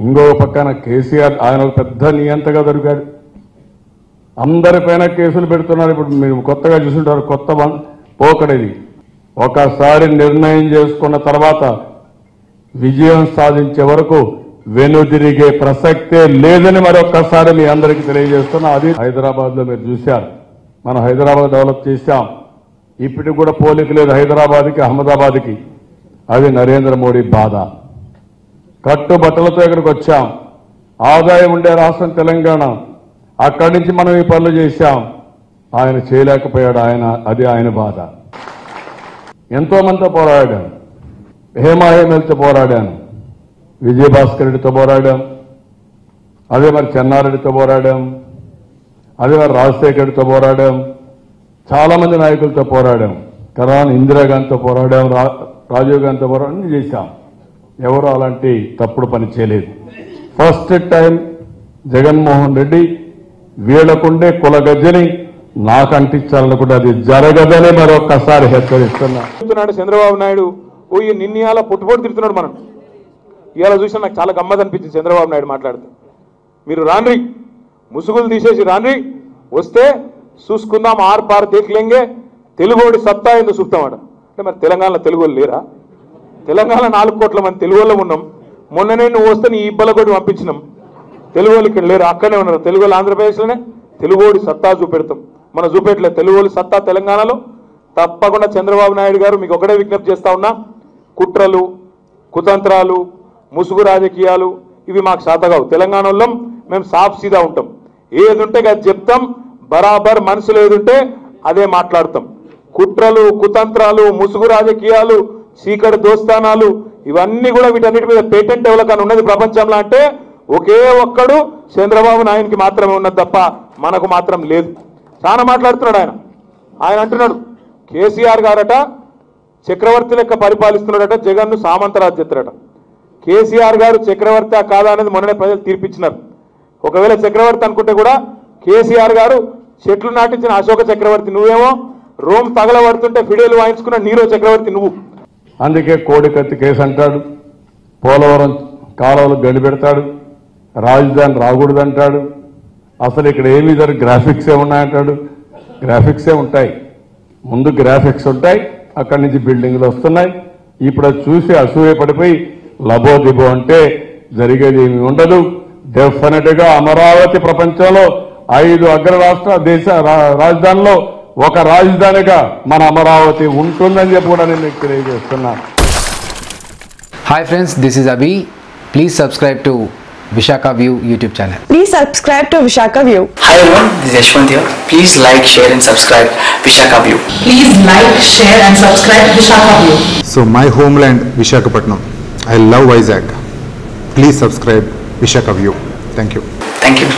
ఇంకో పక్కన కేసీఆర్ ఆయన పెద్ద నియంతగా దొరికాడు. అందరిపైన కేసులు పెడుతున్నారు. ఇప్పుడు మీరు కొత్తగా చూసుంటారు కొత్త పోకడేది పోకడది. ఒకసారి నిర్ణయం చేసుకున్న తర్వాత విజయం సాధించే వరకు వెనుదిరిగే ప్రసక్తే లేదని మరొక్కసారి మీ అందరికీ తెలియజేస్తున్నా. అది హైదరాబాద్లో మీరు చూశారు. మనం హైదరాబాద్ డెవలప్ చేశాం. ఇప్పటికి కూడా పోలిక లేదు హైదరాబాద్కి అహ్మదాబాద్కి. అది నరేంద్ర మోడీ బాధ. కట్టుబట్టలతో ఇక్కడికి వచ్చాం. ఆదాయం ఉండే రాష్ట్రం తెలంగాణ. అక్కడి నుంచి మనం ఈ పనులు చేశాం. ఆయన చేయలేకపోయాడు. ఆయన అది ఆయన బాధ. ఎంతో మందితో పోరాడాను హేమాహేమలతో పోరాడాను విజయభాస్కర్ రెడ్డితో పోరాడాం. అదే మరి చెన్నారెడ్డితో పోరాడాం. అదే మరి రాజశేఖర్ రెడ్డితో పోరాడాం. చాలా మంది నాయకులతో పోరాడాం. తర్వాత ఇందిరాగాంధీతో పోరాడాం. రా- రాజీవ్ గాంధీతో పోరాడడం చేశాం. ఎవరు అలాంటి తప్పుడు పని చేయలేదు. ఫస్ట్ టైం జగన్మోహన్ రెడ్డి వీళ్ళకుండే కుల గజ్జని నాకు అంటించాలనుకుంటే అది జరగదని మరొక్కసారి హెచ్చరిస్తున్నా చంద్రబాబు నాయుడు ఓ ఈ నిన్నయాల పుట్టుపోటు తిరుగుతున్నాడు మనం ఇవాళ చూసినా నాకు చాలా గమ్మత్ అనిపించింది చంద్రబాబు నాయుడు మాట్లాడుతూ. మీరు రాన్రి ముసుగులు తీసేసి రాన్రి వస్తే చూసుకుందాం ఆర్ పార్ దేఖలేంగే తెలుగోడి సత్తా ఎందుకు చూస్తామాట అంటే మరి తెలంగాణలో తెలుగు వాళ్ళు లేరా? తెలంగాణ నాలుగు కోట్ల మంది తెలుగు వాళ్ళం ఉన్నాం. మొన్ననే నువ్వు వస్తే నీ ఇబ్బల కూడా పంపించినాం. తెలుగు వాళ్ళకి ఇక్కడ లేరు అక్కడే ఉన్నారు. తెలుగు వాళ్ళు ఆంధ్రప్రదేశ్లోనే తెలుగోడి సత్తా చూపెడతాం. మనం చూపెట్టలేదు. తెలుగు సత్తా తెలంగాణలో. తప్పకుండా చంద్రబాబు నాయుడు గారు మీకు ఒకటే విజ్ఞప్తి చేస్తా ఉన్నా. కుట్రలు కుతంత్రాలు ముసుగు రాజకీయాలు ఇవి మాకు శాతగావు తెలంగాణలో మేము సాఫ్ సీదా ఉంటాం. ఏది ఉంటే అది చెప్తాం. బరాబర్ మనసులో ఏది ఉంటే అదే మాట్లాడతాం. కుట్రలు కుతంత్రాలు ముసుగు రాజకీయాలు చీకటి దోస్తానాలు ఇవన్నీ కూడా వీటన్నిటి మీద పేటెంట్ ఎవరికైనా ఉన్నది ప్రపంచంలో అంటే ఒకే ఒక్కడు చంద్రబాబు నాయనకి మాత్రమే ఉన్నది తప్ప మనకు మాత్రం లేదు. చాలా మాట్లాడుతున్నాడు ఆయన. ఆయన అంటున్నాడు కేసీఆర్ గారట చక్రవర్తి లెక్క పరిపాలిస్తున్నాడట జగన్ను సామంతరాజు చెప్తాడట కేసీఆర్ గారు చక్రవర్తి కాదా అనేది మొన్ననే ప్రజలు తీర్పిచ్చినారు. ఒకవేళ చక్రవర్తి అనుకుంటే కూడా కేసీఆర్ గారు చెట్లు నాటించిన అశోక చక్రవర్తి నువ్వేమో రోమ్ తగలబడుతుంటే ఫిడేలు వాయించుకున్న నీరో చక్రవర్తి నువ్వు. అందుకే కోడికత్తి కేసు అంటాడు పోలవరం కాలువలు గడిపెడతాడు రాజధాని రాజధాని రాకూడదంటాడు అసలు ఇక్కడ ఏమి జరు గ్రాఫిక్సే ఉన్నాయంటాడు? గ్రాఫిక్సే ఉంటాయి. ముందు గ్రాఫిక్స్ ఉంటాయి అక్కడి నుంచి బిల్డింగ్లు వస్తున్నాయి. ఇప్పుడు అది చూసి అసూయ పడిపోయి లబో దిబో అంటే జరిగేది ఏమి ఉండదు. డెఫినెట్గా అమరావతి ప్రపంచంలో ఐదు అగ్ర రాష్ట్ర దేశ రాజధానిలో ఒక రాజధానిగా మన అమరావతి ఉంటుందని చెప్పి కూడా నేను మీకు తెలియజేస్తున్నాను Hi friends, this is Abhi. Please subscribe to Vishaka View YouTube channel. Please subscribe to Vishaka View. Hi everyone, this is Yashwant here. Please like, share and subscribe Vishaka View. Please like, share and subscribe to Vishaka View. So my homeland Vishakhapatnam. I love Vizag. Please subscribe Vishaka View. Thank you. Thank you.